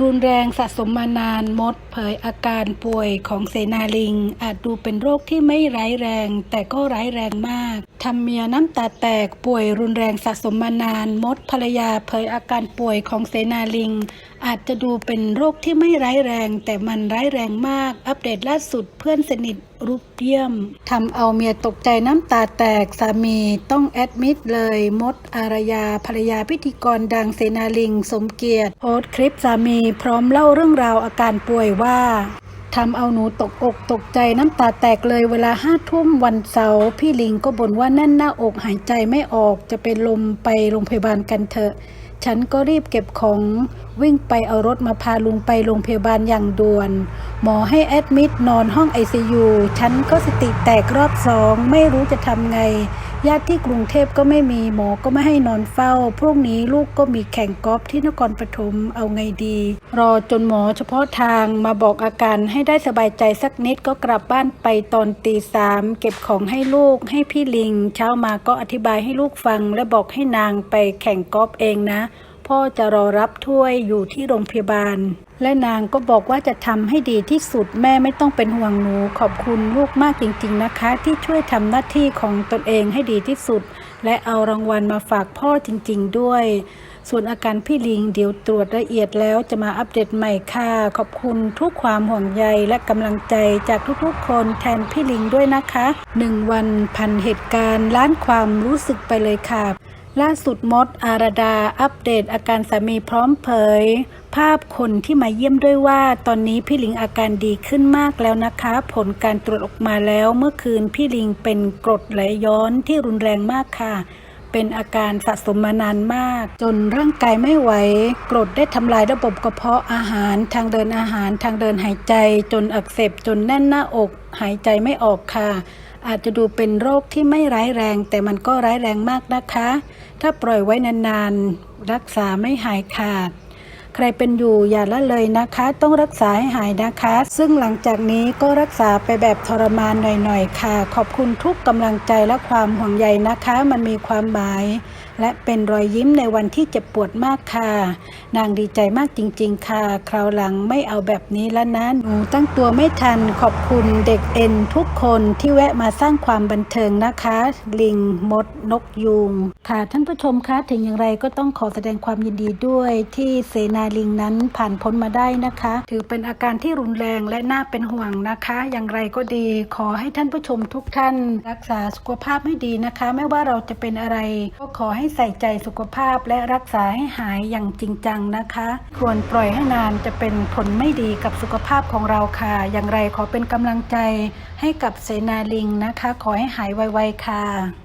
รุนแรงสะสมมานานมดเผยอาการป่วยของเสนาลิง อาจดูเป็นโรคที่ไม่ร้ายแรง แต่ก็ร้ายแรงมากทำเมียน้ำตาแตกป่วยรุนแรงสะสมมานาน มดภรรยาเผยอาการป่วยของเสนาลิง อาจจะดูเป็นโรคที่ไม่ร้ายแรง แต่มันร้ายแรงมาก อัปเดตล่าสุดเพื่อนสนิทรุปเยี่ยมทำเอาเมียตกใจน้ำตาแตกสามีต้องแอดมิดเลย มดอารยาภรรยาพิธีกรดังเสนาลิง สมเกียรติ โพสต์คลิปสามีพร้อมเล่าเรื่องราวอาการป่วยว่าทำเอาหนูตกอกตกใจน้ำตาแตกเลยเวลาห้าทุ่มวันเสาร์พี่ลิงก็บ่นว่าแน่นหน้าอกหายใจไม่ออกจะเป็นลมไปโรงพยาบาลกันเถอะ ฉันก็รีบเก็บของ วิ่งไปเอารถมาพาลุงไปโรงพยาบาลอย่างด่วน หมอให้แอดมิดนอนห้องไอซียูฉันก็สติแตกรอบสองไม่รู้จะทำไง ญาติที่กรุงเทพก็ไม่มีหมอก็ไม่ให้นอนเฝ้า พรุ่งนี้ลูกก็มีแข่งกอล์ฟที่นครปฐมเอาไงดี รอจนหมอเฉพาะทางมาบอกอาการให้ได้สบายใจสักนิดก็กลับบ้านไปตอนตีสามเก็บของให้ลูกให้พี่ลิง เช้ามาก็อธิบายให้ลูกฟังและบอกให้นางไปแข่งกอล์ฟเองนะ พ่อจะรอรับถ้วยอยู่ที่โรงพยาบาล และนางก็บอกว่าจะทำให้ดีที่สุดแม่ไม่ต้องเป็นห่วงหนู ขอบคุณลูกมากจริง ๆนะคะ ที่ช่วยทำหน้าที่ของตนเองให้ดีที่สุด และเอารางวัลมาฝากพ่อจริง ๆ ด้วย ส่วนอาการพี่ลิงเดี๋ยวตรวจละเอียดแล้วจะมาอัปเดตใหม่ค่ะ ขอบคุณทุกความห่วงใยและกำลังใจจากทุกๆ คนแทนพี่ลิงด้วยนะคะหนึ่งวันพันเหตุการณ์ล้านความรู้สึกไปเลยค่ะ ล่าสุดมดอารดาอัปเดตอาการสามีพร้อมเผย ภาพคนที่มาเยี่ยมด้วยว่าตอนนี้พี่ลิงอาการดีขึ้นมากแล้วนะคะ ผลการตรวจออกมาแล้วเมื่อคืนพี่ลิงเป็นกรดไหลย้อนที่รุนแรงมากค่ะ เป็นอาการสะสมมานานมาก จนร่างกายไม่ไหว กรดได้ทำลายระบบกระเพาะอาหารทางเดินอาหารทางเดินหายใจ จนอักเสบจนแน่นหน้าอก หายใจไม่ออกค่ะ อาจจะดูเป็นโรคที่ไม่ร้ายแรง แต่มันก็ร้ายแรงมากนะคะ ถ้าปล่อยไว้นานๆ รักษาไม่หายขาด ใครเป็นอยู่อย่าละเลยนะคะ ต้องรักษาให้หายนะคะ ซึ่งหลังจากนี้ก็รักษาไปแบบทรมานหน่อยๆค่ะ ขอบคุณทุกกำลังใจและความห่วงใยนะคะ มันมีความหมายและเป็นรอยยิ้มในวันที่เจ็บปวดมากค่ะ นางดีใจมากจริง ๆ ค่ะ คราวหลังไม่เอาแบบนี้แล้วนะหนูตั้งตัวไม่ทันขอบคุณเด็กเอ็นทุกคนที่แวะมาสร้างความบันเทิงนะคะ ลิงมดนกยูงค่ะท่านผู้ชมคะถึงอย่างไรก็ต้องขอแสดงความยินดีด้วยที่เสนาลิงนั้นผ่านพ้นมาได้นะคะ ถือเป็นอาการที่รุนแรงและน่าเป็นห่วงนะคะ อย่างไรก็ดี ขอให้ท่านผู้ชมทุกท่าน รักษาสุขภาพให้ดีนะคะ ไม่ว่าเราจะเป็นอะไรก็ขอใหให้ใส่ใจสุขภาพและรักษาให้หายอย่างจริงจังนะคะ ควรปล่อยให้นานจะเป็นผลไม่ดีกับสุขภาพของเราค่ะ อย่างไรขอเป็นกำลังใจให้กับเสนาลิงนะคะ ขอให้หายไวๆค่ะ